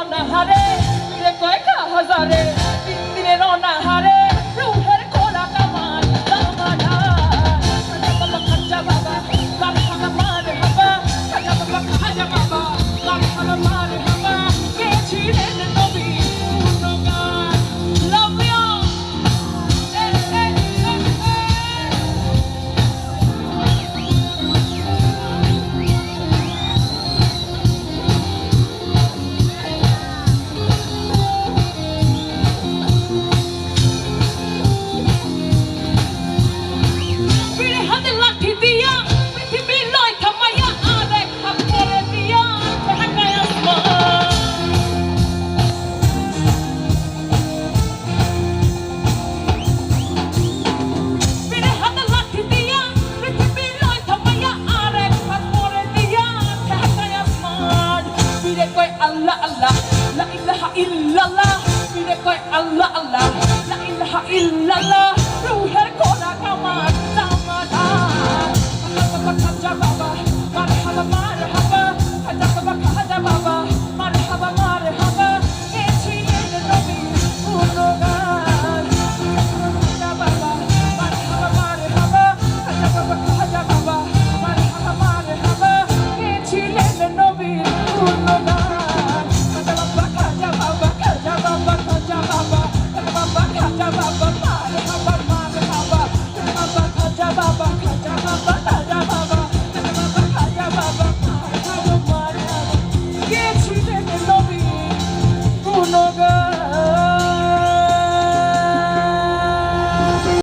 অনাহারে কয়েক হাজারে? তিন দিনের অনাহারে Allah Allah La ilaha illallah. Pinay ko'y Allah Allah La ilaha illallah.